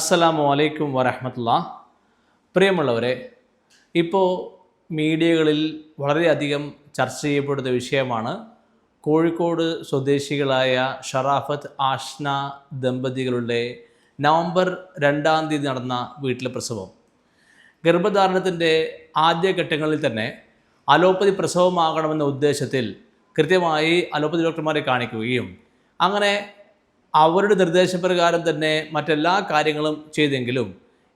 അസ്സലാമു അലൈക്കും വരഹമത്തുള്ള പ്രിയമുള്ളവരെ ഇപ്പോൾ മീഡിയകളിൽ വളരെയധികം ചർച്ച ചെയ്യപ്പെടുന്ന വിഷയമാണ് കോഴിക്കോട് സ്വദേശികളായ ഷറാഫത്ത് ആഷ്ന ദമ്പതികളുടെ നവംബർ രണ്ടാം തീയതി നടന്ന വീട്ടിലെ പ്രസവം. ഗർഭധാരണത്തിന്റെ ആദ്യഘട്ടങ്ങളിൽ തന്നെ അലോപ്പതി പ്രസവമാകണമെന്ന ഉദ്ദേശത്തിൽ കൃത്യമായി അലോപ്പതി ഡോക്ടർമാരെ കാണിക്കുകയും അങ്ങനെ അവരുടെ നിർദ്ദേശപ്രകാരം തന്നെ മറ്റെല്ലാ കാര്യങ്ങളും ചെയ്തെങ്കിലും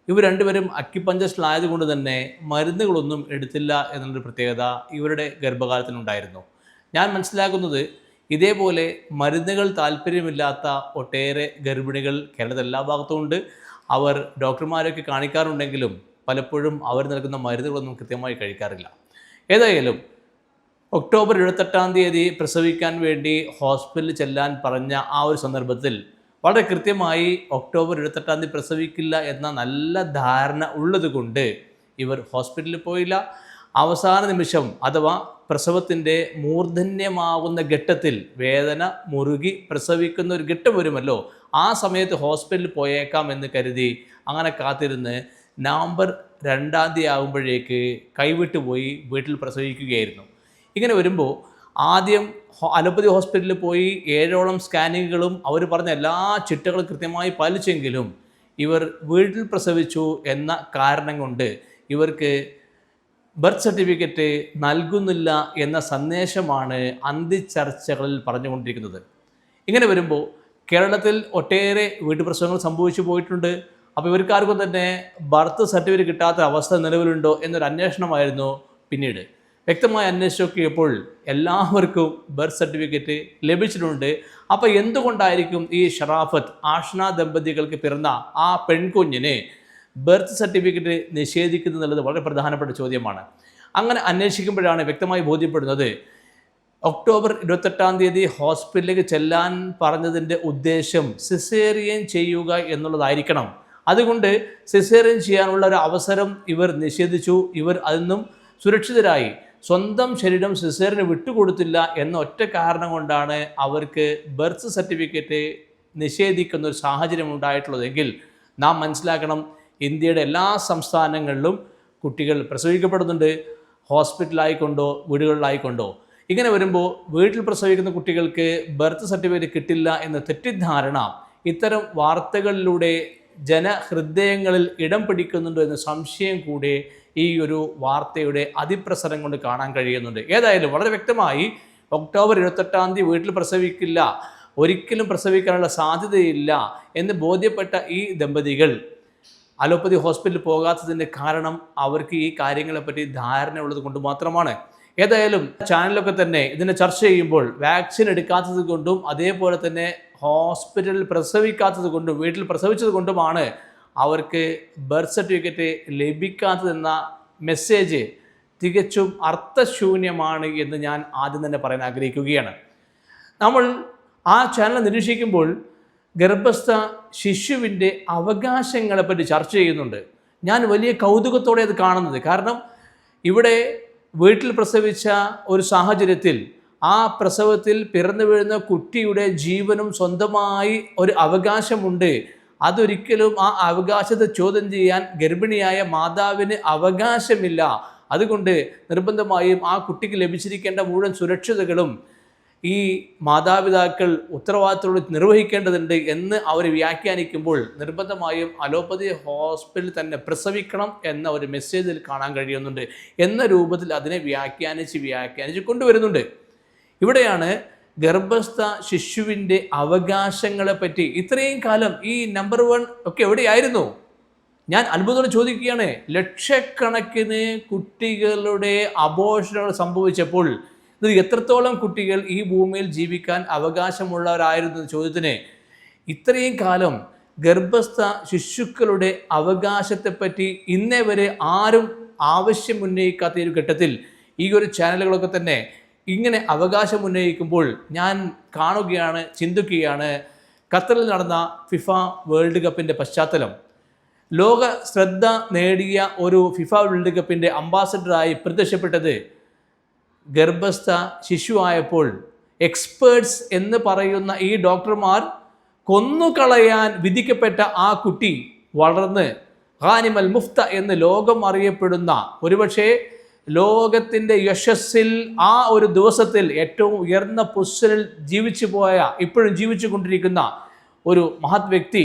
ഇവർ രണ്ടുപേരും അക്യുപഞ്ചസ്റ്റിലായതുകൊണ്ട് തന്നെ മരുന്നുകളൊന്നും എടുത്തില്ല എന്നുള്ളൊരു പ്രത്യേകത ഇവരുടെ ഗർഭകാലത്തിനുണ്ടായിരുന്നു. ഞാൻ മനസ്സിലാക്കുന്നത് ഇതേപോലെ മരുന്നുകൾ താല്പര്യമില്ലാത്ത ഒട്ടേറെ ഗർഭിണികൾ കേരളത്തിൽ എല്ലാ ഭാഗത്തും ഉണ്ട്. അവർ ഡോക്ടർമാരൊക്കെ കാണിക്കാറുണ്ടെങ്കിലും പലപ്പോഴും അവർ നൽകുന്ന മരുന്നുകളൊന്നും കൃത്യമായി കഴിക്കാറില്ല. ഏതായാലും ഒക്ടോബർ ഇരുപത്തെട്ടാം തീയതി പ്രസവിക്കാൻ വേണ്ടി ഹോസ്പിറ്റലിൽ ചെല്ലാൻ പറഞ്ഞ ആ ഒരു സന്ദർഭത്തിൽ വളരെ കൃത്യമായി ഒക്ടോബർ ഇരുപത്തെട്ടാം തീയതി പ്രസവിക്കില്ല എന്ന നല്ല ധാരണ ഉള്ളതുകൊണ്ട് ഇവർ ഹോസ്പിറ്റലിൽ പോയില്ല. അവസാന നിമിഷം അഥവാ പ്രസവത്തിന്റെ മൂർധന്യമാകുന്ന ഘട്ടത്തിൽ വേദന മുറുകി പ്രസവിക്കുന്ന ഒരു ഘട്ടം വരുമല്ലോ ആ സമയത്ത് ഹോസ്പിറ്റലിൽ പോയേക്കാം എന്ന് കരുതി അങ്ങനെ കാത്തിരുന്ന് നവംബർ രണ്ടാം തീയതി ആകുമ്പോഴേക്ക് കൈവിട്ടു പോയി വീട്ടിൽ പ്രസവിക്കുകയായിരുന്നു. ഇങ്ങനെ വരുമ്പോൾ ആദ്യം അലോപ്പതി ഹോസ്പിറ്റലിൽ പോയി ഏഴോളം സ്കാനിങ്ങുകളും അവർ പറഞ്ഞ എല്ലാ ചിട്ടകളും കൃത്യമായി പാലിച്ചെങ്കിലും ഇവർ വീട്ടിൽ പ്രസവിച്ചു എന്ന കാരണം കൊണ്ട് ഇവർക്ക് ബർത്ത് സർട്ടിഫിക്കറ്റ് നൽകുന്നില്ല എന്ന സന്ദേശമാണ് അന്തിച്ചർച്ചകളിൽ പറഞ്ഞുകൊണ്ടിരിക്കുന്നത്. ഇങ്ങനെ വരുമ്പോൾ കേരളത്തിൽ ഒട്ടേറെ വീട്ടുപ്രസവങ്ങൾ സംഭവിച്ചു പോയിട്ടുണ്ട്. അപ്പോൾ ഇവർക്കാർക്കും തന്നെ ബർത്ത് സർട്ടിഫിക്കറ്റ് കിട്ടാത്ത അവസ്ഥ നിലവിലുണ്ടോ എന്നൊരു അന്വേഷണമായിരുന്നു പിന്നീട്. വ്യക്തമായി അന്വേഷിച്ചൊക്കെയപ്പോൾ എല്ലാവർക്കും ബർത്ത് സർട്ടിഫിക്കറ്റ് ലഭിച്ചിട്ടുണ്ട്. അപ്പോൾ എന്തുകൊണ്ടായിരിക്കും ഈ ഷറാഫത്ത് ആഷ്ന ദമ്പതികൾക്ക് പിറന്ന ആ പെൺകുഞ്ഞിനെ ബർത്ത് സർട്ടിഫിക്കറ്റ് നിഷേധിക്കുന്നത് എന്നുള്ളത് വളരെ പ്രധാനപ്പെട്ട ചോദ്യമാണ്. അങ്ങനെ അന്വേഷിക്കുമ്പോഴാണ് വ്യക്തമായി ബോധ്യപ്പെടുന്നത്. ഒക്ടോബർ ഇരുപത്തെട്ടാം തീയതി ഹോസ്പിറ്റലിലേക്ക് ചെല്ലാൻ പറഞ്ഞതിന്റെ ഉദ്ദേശം സിസേറിയൻ ചെയ്യുക എന്നുള്ളതായിരിക്കണം. അതുകൊണ്ട് സിസേറിയൻ ചെയ്യാനുള്ള ഒരു അവസരം ഇവർ നിഷേധിച്ചു. ഇവർ അതിൽ നിന്നും സുരക്ഷിതരായി. സ്വന്തം ശരീരം സിസേറിന് വിട്ടുകൊടുത്തില്ല എന്ന ഒറ്റ കാരണം കൊണ്ടാണ് അവർക്ക് ബർത്ത് സർട്ടിഫിക്കറ്റ് നിഷേധിക്കുന്ന ഒരു സാഹചര്യം ഉണ്ടായിട്ടുള്ളതെങ്കിൽ നാം മനസ്സിലാക്കണം ഇന്ത്യയുടെ എല്ലാ സംസ്ഥാനങ്ങളിലും കുട്ടികൾ പ്രസവിക്കപ്പെടുന്നുണ്ട്. ഹോസ്പിറ്റലായിക്കൊണ്ടോ വീടുകളിലായിക്കൊണ്ടോ. ഇങ്ങനെ വരുമ്പോൾ വീട്ടിൽ പ്രസവിക്കുന്ന കുട്ടികൾക്ക് ബർത്ത് സർട്ടിഫിക്കറ്റ് കിട്ടില്ല എന്ന തെറ്റിദ്ധാരണ ഇത്തരം വാർത്തകളിലൂടെ ജനഹൃദയങ്ങളിൽ ഇടം പിടിക്കുന്നുണ്ടോ എന്ന സംശയം കൂടെ ഈ ഒരു വാർത്തയുടെ അതിപ്രസരം കൊണ്ട് കാണാൻ കഴിയുന്നുണ്ട്. ഏതായാലും വളരെ വ്യക്തമായി ഒക്ടോബർ ഇരുപത്തെട്ടാം തീയതി വീട്ടിൽ പ്രസവിക്കില്ല ഒരിക്കലും പ്രസവിക്കാനുള്ള സാധ്യതയില്ല എന്ന് ബോധ്യപ്പെട്ട ഈ ദമ്പതികൾ അലോപ്പതി ഹോസ്പിറ്റലിൽ പോകാത്തതിന്റെ കാരണം അവർക്ക് ഈ കാര്യങ്ങളെപ്പറ്റി ധാരണ ഉള്ളത് കൊണ്ട് മാത്രമാണ്. ഏതായാലും ചാനലൊക്കെ തന്നെ ഇതിനെ ചർച്ച ചെയ്യുമ്പോൾ വാക്സിൻ എടുക്കാത്തത് കൊണ്ടും അതേപോലെ തന്നെ ഹോസ്പിറ്റലിൽ പ്രസവിക്കാത്തത് കൊണ്ടും വീട്ടിൽ പ്രസവിച്ചത് കൊണ്ടുമാണ് അവർക്ക് ബർത്ത് സർട്ടിഫിക്കറ്റ് ലഭിക്കാത്തതെന്ന മെസ്സേജ് തികച്ചും അർത്ഥശൂന്യമാണ് എന്ന് ഞാൻ ആദ്യം തന്നെ പറയാൻ ആഗ്രഹിക്കുകയാണ്. നമ്മൾ ആ ചാനൽ നിരീക്ഷിക്കുമ്പോൾ ഗർഭസ്ഥ ശിശുവിന്റെ അവകാശങ്ങളെപ്പറ്റി ചർച്ച ചെയ്യുന്നുണ്ട്. ഞാൻ വലിയ കൗതുകത്തോടെ അത് കാണുന്നത്. കാരണം ഇവിടെ വീട്ടിൽ പ്രസവിച്ച ഒരു സാഹചര്യത്തിൽ ആ പ്രസവത്തിൽ പിറന്നു വീഴുന്ന കുട്ടിയുടെ ജീവനും സ്വന്തമായി ഒരു അവകാശമുണ്ട്. അതൊരിക്കലും ആ അവകാശത്തെ ചോദ്യം ചെയ്യാൻ ഗർഭിണിയായ മാതാവിന് അവകാശമില്ല. അതുകൊണ്ട് നിർബന്ധമായും ആ കുട്ടിക്ക് ലഭിച്ചിരിക്കേണ്ട മുഴുവൻ സുരക്ഷിതകളും ഈ മാതാപിതാക്കൾ ഉത്തരവാദിത്തത്തോട് നിർവഹിക്കേണ്ടതുണ്ട് എന്ന് അവർ വ്യാഖ്യാനിക്കുമ്പോൾ നിർബന്ധമായും അലോപ്പതി ഹോസ്പിറ്റലിൽ തന്നെ പ്രസവിക്കണം എന്ന ഒരു മെസ്സേജിൽ കാണാൻ കഴിയുന്നുണ്ട് എന്ന രൂപത്തിൽ അതിനെ വ്യാഖ്യാനിച്ച് വ്യാഖ്യാനിച്ച് കൊണ്ടുവരുന്നുണ്ട്. ഇവിടെയാണ് ഗർഭസ്ഥ ശിശുവിന്റെ അവകാശങ്ങളെ പറ്റി ഇത്രയും കാലം ഈ നമ്പർ വൺ ഒക്കെ എവിടെയായിരുന്നു? ഞാൻ അത്ഭുതം ചോദിക്കുകയാണ്. ലക്ഷക്കണക്കിന് കുട്ടികളുടെ അപോഷണങ്ങൾ സംഭവിച്ചപ്പോൾ എത്രത്തോളം കുട്ടികൾ ഈ ഭൂമിയിൽ ജീവിക്കാൻ അവകാശമുള്ളവരായിരുന്നു ചോദ്യത്തിന് ഇത്രയും കാലം ഗർഭസ്ഥ ശിശുക്കളുടെ അവകാശത്തെപ്പറ്റി ഇന്നേ വരെ ആരും ആവശ്യമുന്നയിക്കാത്ത ഒരു ഘട്ടത്തിൽ ഈ ഒരു ചാനലുകളൊക്കെ തന്നെ ഇങ്ങനെ അവകാശം ഉന്നയിക്കുമ്പോൾ ഞാൻ കാണുകയാണ് ചിന്തിക്കുകയാണ്. ഖത്തറിൽ നടന്ന ഫിഫ വേൾഡ് കപ്പിന്റെ പശ്ചാത്തലം. ലോക ശ്രദ്ധ നേടിയ ഒരു ഫിഫ വേൾഡ് കപ്പിന്റെ അംബാസഡറായി പ്രത്യക്ഷപ്പെട്ടത് ഗർഭസ്ഥ ശിശുവായപ്പോൾ എക്സ്പേർട്സ് എന്ന് പറയുന്ന ഈ ഡോക്ടർമാർ കൊന്നുകളയാൻ വിധിക്കപ്പെട്ട ആ കുട്ടി വളർന്ന് ഖാനിമൽ മുഫ്ത എന്ന് ലോകം അറിയപ്പെടുന്ന ഒരുപക്ഷെ ലോകത്തിന്റെ യശസ്സിൽ ആ ഒരു ദിവസത്തിൽ ഏറ്റവും ഉയർന്ന പൊസിഷനിൽ ജീവിച്ചു പോയ ഇപ്പോഴും ജീവിച്ചു കൊണ്ടിരിക്കുന്ന ഒരു മഹത് വ്യക്തി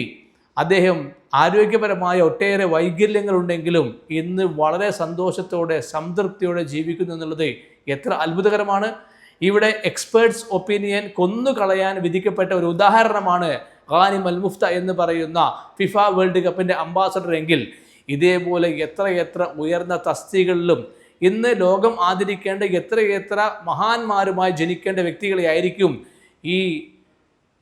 അദ്ദേഹം ആരോഗ്യപരമായ ഒട്ടേറെ വൈകല്യങ്ങളുണ്ടെങ്കിലും ഇന്ന് വളരെ സന്തോഷത്തോടെ സംതൃപ്തിയോടെ ജീവിക്കുന്നു എന്നുള്ളത് എത്ര അത്ഭുതകരമാണ്. ഇവിടെ എക്സ്പേർട്സ് ഒപ്പീനിയൻ കൊന്നുകളയാൻ വിധിക്കപ്പെട്ട ഒരു ഉദാഹരണമാണ് ഖാനിം അൽ മുഫ്ത എന്ന് പറയുന്ന ഫിഫ വേൾഡ് കപ്പിന്റെ അംബാസഡർ എങ്കിൽ ഇതേപോലെ എത്രയെത്ര ഉയർന്ന തസ്തികളിലും ഇന്ന് ലോകം ആദരിക്കേണ്ട എത്രയെത്ര മഹാന്മാരുമായി ജനിക്കേണ്ട വ്യക്തികളെയായിരിക്കും ഈ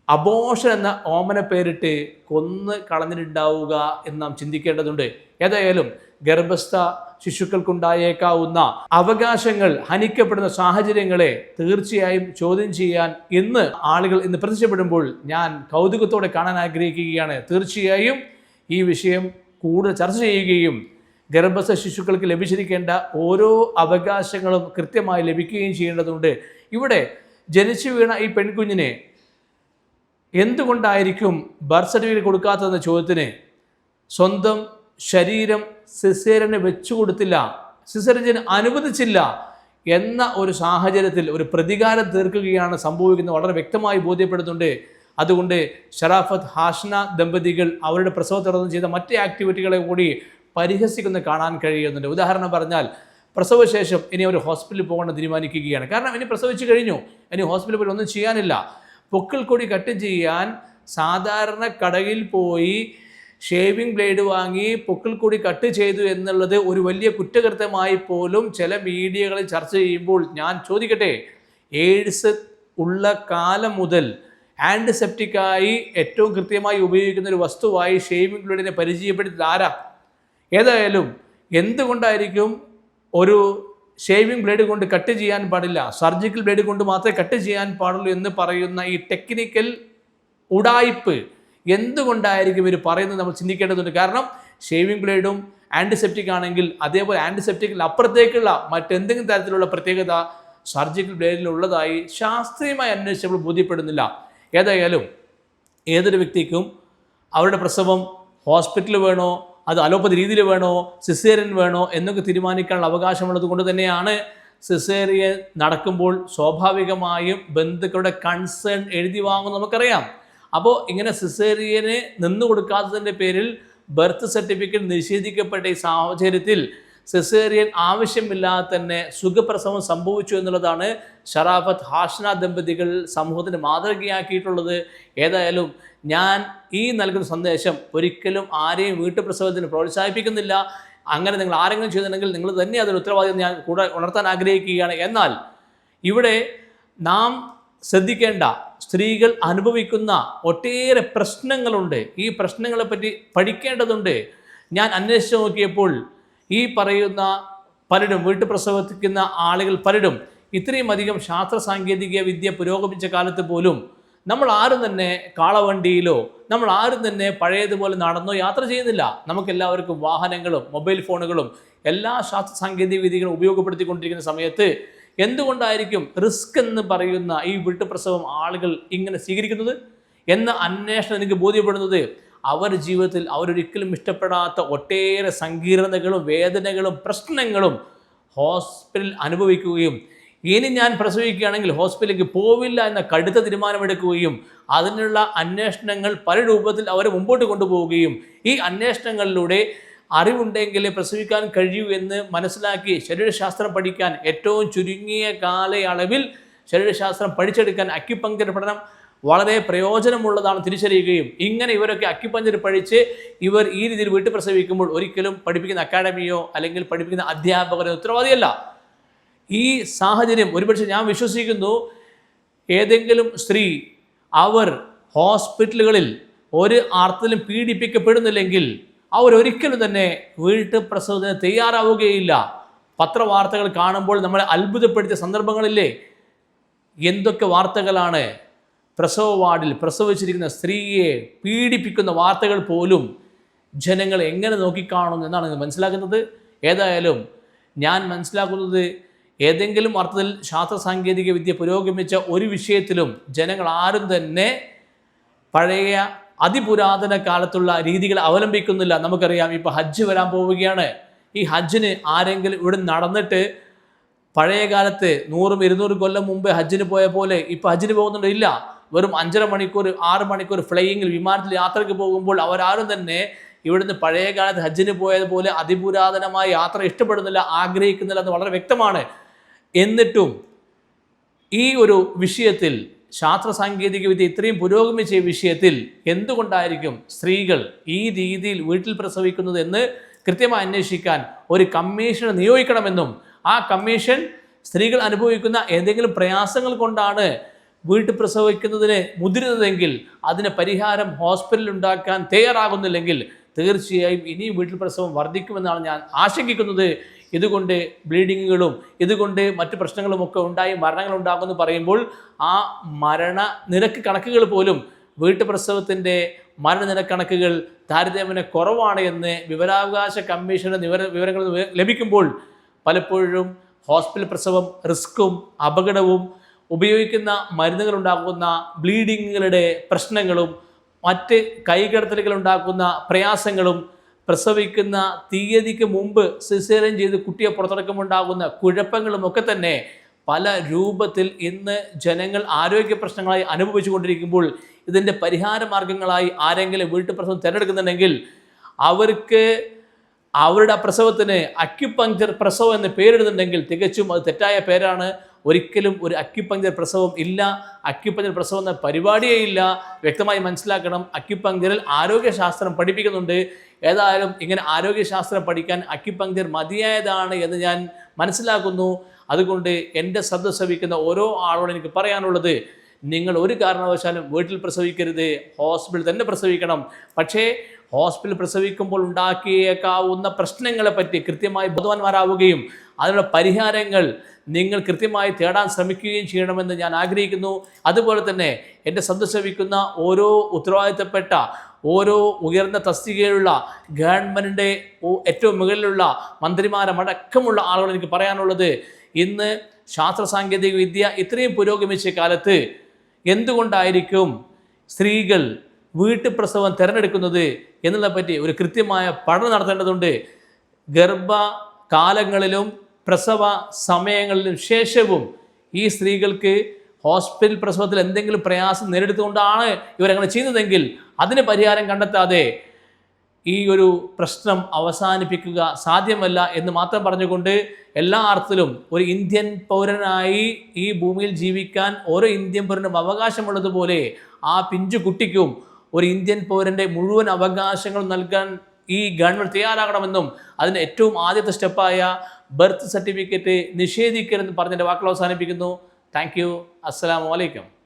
അബോഷൻ എന്ന ഓമന പേരിട്ട് കൊന്ന് കളഞ്ഞിട്ടുണ്ടാവുക എന്ന് നാം ചിന്തിക്കേണ്ടതുണ്ട്. ഏതായാലും ഗർഭസ്ഥ ശിശുക്കൾക്കുണ്ടായേക്കാവുന്ന അവകാശങ്ങൾ ഹനിക്കപ്പെടുന്ന സാഹചര്യങ്ങളെ തീർച്ചയായും ചോദ്യം ചെയ്യാൻ ഇന്ന് ആളുകൾ ഇന്ന് പ്രത്യക്ഷപ്പെടുമ്പോൾ ഞാൻ കൗതുകത്തോടെ കാണാൻ ആഗ്രഹിക്കുകയാണ്. തീർച്ചയായും ഈ വിഷയം കൂടുതൽ ചർച്ച ചെയ്യുകയും ഗർഭസ്ഥ ശിശുക്കൾക്ക് ലഭിച്ചിരിക്കേണ്ട ഓരോ അവകാശങ്ങളും കൃത്യമായി ലഭിക്കുകയും ചെയ്യേണ്ടതുണ്ട്. ഇവിടെ ജനിച്ചു വീണ ഈ പെൺകുഞ്ഞിനെ എന്തുകൊണ്ടായിരിക്കും ബർത്ത് സർട്ടിഫിക്കറ്റ് കൊടുക്കാത്തതെന്ന ചോദ്യത്തിന് സ്വന്തം ശരീരം സിസേറിന് വെച്ചു കൊടുത്തില്ല സിസേറിന് അനുവദിച്ചില്ല എന്ന ഒരു സാഹചര്യത്തിൽ ഒരു പ്രതികാരം തീർക്കുകയാണ് സംഭവിക്കുന്നത് വളരെ വ്യക്തമായി ബോധ്യപ്പെടുന്നുണ്ട്. അതുകൊണ്ട് ഷറാഫത്ത് ഹാഷ്ന ദമ്പതികൾ അവരുടെ പ്രസവ ചെയ്ത മറ്റ് ആക്ടിവിറ്റികളെ കൂടി പരിഹസിക്കുന്ന കാണാൻ കഴിയുന്നുണ്ട്. ഉദാഹരണം പറഞ്ഞാൽ പ്രസവശേഷം ഇനി അവർ ഹോസ്പിറ്റലിൽ പോകണം തീരുമാനിക്കുകയാണ്. കാരണം ഇനി പ്രസവിച്ചു കഴിഞ്ഞു. ഇനി ഹോസ്പിറ്റലിൽ പോയി ഒന്നും ചെയ്യാനില്ല. പൊക്കിൾ കൊടി കട്ട് ചെയ്യാൻ സാധാരണ കടയിൽ പോയി ഷേവിംഗ് ബ്ലേഡ് വാങ്ങി പൊക്കിൾ കൂടി കട്ട് ചെയ്തു എന്നുള്ളത് ഒരു വലിയ കുറ്റകൃത്യമായി പോലും ചില മീഡിയകളിൽ ചർച്ച ചെയ്യുമ്പോൾ ഞാൻ ചോദിക്കട്ടെ എയ്ഡ്സ് ഉള്ള കാലം മുതൽ ആന്റിസെപ്റ്റിക്കായി ഏറ്റവും കൃത്യമായി ഉപയോഗിക്കുന്ന ഒരു വസ്തുവായി ഷേവിംഗ് ബ്ലേഡിനെ പരിചയപ്പെടുത്തിയത് ആരാ? ഏതായാലും എന്തുകൊണ്ടായിരിക്കും ഒരു ഷേവിംഗ് ബ്ലേഡ് കൊണ്ട് കട്ട് ചെയ്യാൻ പാടില്ല? സർജിക്കൽ ബ്ലേഡ് കൊണ്ട് മാത്രമേ കട്ട് ചെയ്യാൻ പാടുള്ളൂ എന്ന് പറയുന്ന ഈ ടെക്നിക്കൽ ഉടായ്പ് എന്തുകൊണ്ടായിരിക്കും ഇവർ പറയുന്നത് നമ്മൾ ചിന്തിക്കേണ്ടതുണ്ട്. കാരണം ഷേവിംഗ് ബ്ലേഡും ആന്റിസെപ്റ്റിക് ആണെങ്കിൽ അതേപോലെ ആന്റിസെപ്റ്റിക്കിൽ അപ്പുറത്തേക്കുള്ള മറ്റെന്തെങ്കിലും തരത്തിലുള്ള പ്രത്യേകത സർജിക്കൽ ബ്ലേഡിലുള്ളതായി ശാസ്ത്രീയമായി അന്വേഷിച്ചപ്പോൾ ബോധ്യപ്പെടുന്നില്ല. ഏതായാലും ഏതൊരു വ്യക്തിക്കും അവരുടെ പ്രസവം ഹോസ്പിറ്റലിൽ വേണോ അത് അലോപ്പതി രീതിയിൽ വേണോ സിസേറിയൻ വേണോ എന്നൊക്കെ തീരുമാനിക്കാനുള്ള അവകാശമുള്ളത് കൊണ്ട് തന്നെയാണ് സിസേറിയൻ നടക്കുമ്പോൾ സ്വാഭാവികമായും ബന്ധുക്കളുടെ കൺസേൺ എഴുതി വാങ്ങും നമുക്കറിയാം. അപ്പോൾ ഇങ്ങനെ സിസേറിയന് നിന്നു കൊടുക്കാത്തതിന്റെ പേരിൽ ബർത്ത് സർട്ടിഫിക്കറ്റ് നിഷേധിക്കപ്പെട്ട ഈ സാഹചര്യത്തിൽ സിസേറിയൻ ആവശ്യമില്ലാതെ തന്നെ സുഖപ്രസവം സംഭവിച്ചു എന്നുള്ളതാണ് ഷറാഫത്ത് ഹാഷ്ന ദമ്പതികൾ സമൂഹത്തിന് മാതൃകയാക്കിയിട്ടുള്ളത്. ഏതായാലും ഞാൻ ഈ നൽകുന്ന സന്ദേശം ഒരിക്കലും ആരെയും വീട്ടുപ്രസവത്തിന് പ്രോത്സാഹിപ്പിക്കുന്നില്ല. അങ്ങനെ നിങ്ങൾ ആരെങ്കിലും ചെയ്തിട്ടുണ്ടെങ്കിൽ നിങ്ങൾ തന്നെ അതിൽ ഉത്തരവാദിത്വം ഞാൻ കൂടെ ഉണർത്താൻ ആഗ്രഹിക്കുകയാണ്. എന്നാൽ ഇവിടെ നാം ശ്രദ്ധിക്കേണ്ട സ്ത്രീകൾ അനുഭവിക്കുന്ന ഒട്ടേറെ പ്രശ്നങ്ങളുണ്ട്. ഈ പ്രശ്നങ്ങളെപ്പറ്റി പഠിക്കേണ്ടതുണ്ട്. ഞാൻ അന്വേഷിച്ച് നോക്കിയപ്പോൾ ഈ പറയുന്ന പലരും വീട്ടുപ്രസവിക്കുന്ന ആളുകൾ പലരും ഇത്രയും അധികം ശാസ്ത്ര സാങ്കേതിക വിദ്യ പുരോഗമിച്ച കാലത്ത് പോലും നമ്മൾ ആരും തന്നെ കാളവണ്ടിയിലോ നമ്മൾ ആരും തന്നെ പഴയതുപോലെ നടന്നോ യാത്ര ചെയ്യുന്നില്ല. നമുക്കെല്ലാവർക്കും വാഹനങ്ങളും മൊബൈൽ ഫോണുകളും എല്ലാ ശാസ്ത്ര സാങ്കേതിക വിദ്യകളും ഉപയോഗപ്പെടുത്തിക്കൊണ്ടിരിക്കുന്ന സമയത്ത് എന്തുകൊണ്ടായിരിക്കും റിസ്ക് എന്ന് പറയുന്ന ഈ വീട്ടുപ്രസവം ആളുകൾ ഇങ്ങനെ സ്വീകരിക്കുന്നത്? എന്ന അന്വേഷണം എനിക്ക് ബോധ്യപ്പെടുന്നത് അവർ ജീവിതത്തിൽ അവരൊരിക്കലും ഇഷ്ടപ്പെടാത്ത ഒട്ടേറെ സങ്കീർണതകളും വേദനകളും പ്രശ്നങ്ങളും ഹോസ്പിറ്റലിൽ അനുഭവിക്കുകയും ഇനി ഞാൻ പ്രസവിക്കുകയാണെങ്കിൽ ഹോസ്പിറ്റലിലേക്ക് പോവില്ല എന്ന കടുത്ത തീരുമാനമെടുക്കുകയും അതിനുള്ള അന്വേഷണങ്ങൾ പല രൂപത്തിൽ അവരെ മുമ്പോട്ട് കൊണ്ടുപോവുകയും ഈ അന്വേഷണങ്ങളിലൂടെ അറിവുണ്ടെങ്കിൽ പ്രസവിക്കാൻ കഴിയൂ എന്ന് മനസ്സിലാക്കി ശരീരശാസ്ത്രം പഠിക്കാൻ ഏറ്റവും ചുരുങ്ങിയ കാലയളവിൽ ശരീരശാസ്ത്രം പഠിച്ചെടുക്കാൻ അക്യുപങ്ക്ചർ പഠനം വളരെ പ്രയോജനമുള്ളതാണ് തിരിച്ചറിയുകയും ഇങ്ങനെ ഇവരൊക്കെ അക്കിപ്പഞ്ചർ പഠിച്ച് ഇവർ ഈ രീതിയിൽ വീട്ടിൽ പ്രസവിക്കുമ്പോൾ ഒരിക്കലും പഠിപ്പിക്കുന്ന അക്കാഡമിയോ അല്ലെങ്കിൽ പഠിപ്പിക്കുന്ന അധ്യാപകരോ ഉത്തരവാദിയല്ല. ഈ സാഹചര്യം ഒരുപക്ഷെ ഞാൻ വിശ്വസിക്കുന്നു ഏതെങ്കിലും സ്ത്രീ അവർ ഹോസ്പിറ്റലുകളിൽ ഒരു അർത്ഥത്തിലും പീഡിപ്പിക്കപ്പെടുന്നില്ലെങ്കിൽ അവരൊരിക്കലും തന്നെ വീട്ടു പ്രസവത്തിന് തയ്യാറാവുകയില്ല. പത്രവാർത്തകൾ കാണുമ്പോൾ നമ്മളെ അത്ഭുതപ്പെടുത്തിയ സന്ദർഭങ്ങളില്ലേ? എന്തൊക്കെ വാർത്തകളാണ്? പ്രസവ വാർഡിൽ പ്രസവിച്ചിരിക്കുന്ന സ്ത്രീയെ പീഡിപ്പിക്കുന്ന വാർത്തകൾ പോലും ജനങ്ങൾ എങ്ങനെ നോക്കിക്കാണുന്നു എന്നാണ് മനസ്സിലാക്കുന്നത്? ഏതായാലും ഞാൻ മനസ്സിലാക്കുന്നത് ഏതെങ്കിലും അർത്ഥത്തിൽ ശാസ്ത്ര സാങ്കേതിക വിദ്യ പുരോഗമിച്ച ഒരു വിഷയത്തിലും ജനങ്ങൾ ആരും തന്നെ പഴയ അതിപുരാതന കാലത്തുള്ള രീതികൾ അവലംബിക്കുന്നില്ല. നമുക്കറിയാം ഇപ്പോൾ ഹജ്ജ് വരാൻ പോവുകയാണ്. ഈ ഹജ്ജിന് ആരെങ്കിലും ഇവിടെ നടന്നിട്ട് പഴയ കാലത്ത് നൂറും ഇരുന്നൂറ് കൊല്ലം മുമ്പ് ഹജ്ജിന് പോയ പോലെ ഇപ്പോൾ ഹജ്ജിന് പോകുന്നുണ്ട്? ഇല്ല. വെറും അഞ്ചര മണിക്കൂർ ആറ് മണിക്കൂർ ഫ്ലൈയിങ്ങിൽ വിമാനത്തിൽ യാത്രയ്ക്ക് പോകുമ്പോൾ അവരാരും തന്നെ ഇവിടുന്ന് പഴയ കാലത്ത് ഹജ്ജിന് പോയതുപോലെ അതിപുരാതനമായ യാത്ര ഇഷ്ടപ്പെടുന്നില്ല ആഗ്രഹിക്കുന്നില്ല എന്ന് വളരെ വ്യക്തമാണ്. എന്നിട്ടും ഈ ഒരു വിഷയത്തിൽ ശാസ്ത്ര സാങ്കേതിക വിദ്യ ഇത്രയും പുരോഗമിച്ച ഈ വിഷയത്തിൽ എന്തുകൊണ്ടായിരിക്കും സ്ത്രീകൾ ഈ രീതിയിൽ വീട്ടിൽ പ്രസവിക്കുന്നത് എന്ന് കൃത്യമായി അന്വേഷിക്കാൻ ഒരു കമ്മീഷനെ നിയോഗിക്കണമെന്നും ആ കമ്മീഷൻ സ്ത്രീകൾ അനുഭവിക്കുന്ന ഏതെങ്കിലും പ്രയാസങ്ങൾ കൊണ്ടാണ് വീട്ടിൽ പ്രസവിക്കുന്നതിന് മുതിരുന്നതെങ്കിൽ അതിന് പരിഹാരം ഹോസ്പിറ്റലിൽ ഉണ്ടാക്കാൻ തയ്യാറാകുന്നില്ലെങ്കിൽ തീർച്ചയായും ഇനിയും വീട്ടിൽ പ്രസവം വർദ്ധിക്കുമെന്നാണ് ഞാൻ ആശങ്കിക്കുന്നത്. ഇതുകൊണ്ട് ബ്ലീഡിങ്ങുകളും ഇതുകൊണ്ട് മറ്റു പ്രശ്നങ്ങളുമൊക്കെ ഉണ്ടായി മരണങ്ങൾ ഉണ്ടാകുമെന്ന് പറയുമ്പോൾ ആ മരണ നിരക്ക് കണക്കുകൾ പോലും വീട്ടുപ്രസവത്തിന്റെ മരണനിരക്ക് കണക്കുകൾ താരതമ്യേന കുറവാണ് എന്ന് വിവരാവകാശ കമ്മീഷന് വിവര വിവരങ്ങൾ ലഭിക്കുമ്പോൾ പലപ്പോഴും ഹോസ്പിറ്റൽ പ്രസവം റിസ്ക്കും അപകടവും ഉപയോഗിക്കുന്ന മരുന്നുകൾ ഉണ്ടാക്കുന്ന ബ്ലീഡിങ്ങുകളുടെ പ്രശ്നങ്ങളും മറ്റ് കൈകടത്തലുകൾ ഉണ്ടാക്കുന്ന പ്രയാസങ്ങളും പ്രസവിക്കുന്ന തീയതിക്ക് മുമ്പ് സിസേറിയൻ ചെയ്ത് കുട്ടിയെ പുറത്തിറക്കുമുണ്ടാകുന്ന കുഴപ്പങ്ങളും ഒക്കെ തന്നെ പല രൂപത്തിൽ ഇന്ന് ജനങ്ങൾ ആരോഗ്യ പ്രശ്നങ്ങളായി അനുഭവിച്ചു കൊണ്ടിരിക്കുമ്പോൾ ഇതിന്റെ പരിഹാര മാർഗങ്ങളായി ആരെങ്കിലും വീട്ടു പ്രസവം തിരഞ്ഞെടുക്കുന്നുണ്ടെങ്കിൽ അവർക്ക് അവരുടെ പ്രസവത്തിന് അക്യുപങ്ചർ പ്രസവം എന്ന് പേരിടുന്നുണ്ടെങ്കിൽ തികച്ചും അത് തെറ്റായ പേരാണ്. ഒരിക്കലും ഒരു അക്യുപങ്ചർ പ്രസവം ഇല്ല. അക്യുപഞ്ചർ പ്രസവം എന്ന പരിപാടിയേ ഇല്ല. വ്യക്തമായി മനസ്സിലാക്കണം അക്യുപങ്ചറിൽ ആരോഗ്യശാസ്ത്രം പഠിപ്പിക്കുന്നുണ്ട്. ഏതായാലും ഇങ്ങനെ ആരോഗ്യശാസ്ത്രം പഠിക്കാൻ അക്യുപങ്ചർ മതിയായതാണ് എന്ന് ഞാൻ മനസ്സിലാക്കുന്നു. അതുകൊണ്ട് എന്റെ ശ്രദ്ധ ശ്രവിക്കുന്ന ഓരോ ആളോടും എനിക്ക് പറയാനുള്ളത് നിങ്ങൾ ഒരു കാരണവശാലും വീട്ടിൽ പ്രസവിക്കരുത്. ഹോസ്പിറ്റലിൽ തന്നെ പ്രസവിക്കണം. പക്ഷേ ഹോസ്പിറ്റലിൽ പ്രസവിക്കുമ്പോൾ ഉണ്ടാക്കിയേക്കാവുന്ന പ്രശ്നങ്ങളെപ്പറ്റി കൃത്യമായി ബോധവാന്മാരാവുകയും അതിനുള്ള പരിഹാരങ്ങൾ നിങ്ങൾ കൃത്യമായി തേടാൻ ശ്രമിക്കുകയും ചെയ്യണമെന്ന് ഞാൻ ആഗ്രഹിക്കുന്നു. അതുപോലെ തന്നെ എന്റെ സന്ദർശിക്കുന്ന ഓരോ ഉത്തരവാദിത്തപ്പെട്ട ഓരോ ഉയർന്ന തസ്തികയിലുള്ള ഗവൺമെന്റിന്റെ ഏറ്റവും മുകളിലുള്ള മന്ത്രിമാരമടക്കമുള്ള ആളുകൾ എനിക്ക് പറയാനുള്ളത് ഇന്ന് ശാസ്ത്ര സാങ്കേതിക വിദ്യ ഇത്രയും പുരോഗമിച്ച കാലത്ത് എന്തുകൊണ്ടായിരിക്കും സ്ത്രീകൾ വീട്ടുപ്രസവം തിരഞ്ഞെടുക്കുന്നത് എന്നുള്ളതിനെ പറ്റി ഒരു കൃത്യമായ പഠനം നടത്തേണ്ടതുണ്ട്. ഗർഭ കാലങ്ങളിലും പ്രസവ സമയങ്ങളിലും ശേഷവും ഈ സ്ത്രീകൾക്ക് ഹോസ്പിറ്റൽ പ്രസവത്തിൽ എന്തെങ്കിലും പ്രയാസം നേരിടുന്നതുകൊണ്ടാണ് ഇവരങ്ങനെ ചെയ്യുന്നതെങ്കിൽ അതിന് പരിഹാരം കണ്ടെത്താതെ ഈ ഒരു പ്രശ്നം അവസാനിപ്പിക്കുക സാധ്യമല്ല എന്ന് മാത്രം പറഞ്ഞുകൊണ്ട് എല്ലാ അർത്ഥത്തിലും ഒരു ഇന്ത്യൻ പൗരനായി ഈ ഭൂമിയിൽ ജീവിക്കാൻ ഓരോ ഇന്ത്യൻ പൗരനും അവകാശമുള്ളതുപോലെ ആ പിഞ്ചു കുട്ടിക്കും ഒരു ഇന്ത്യൻ പൗരന്റെ മുഴുവൻ അവകാശങ്ങളും നൽകാൻ ഈ ഗവൺമെന്റ് തയ്യാറാകണമെന്നും അതിന് ഏറ്റവും ആദ്യത്തെ സ്റ്റെപ്പായ ബർത്ത് സർട്ടിഫിക്കറ്റ് നിഷേധിക്കരുതെന്ന് പറഞ്ഞതിന്റെ വാക്കുകൾ അവസാനിപ്പിക്കുന്നു. Thank you. അസ്സാം അലൈക്കും.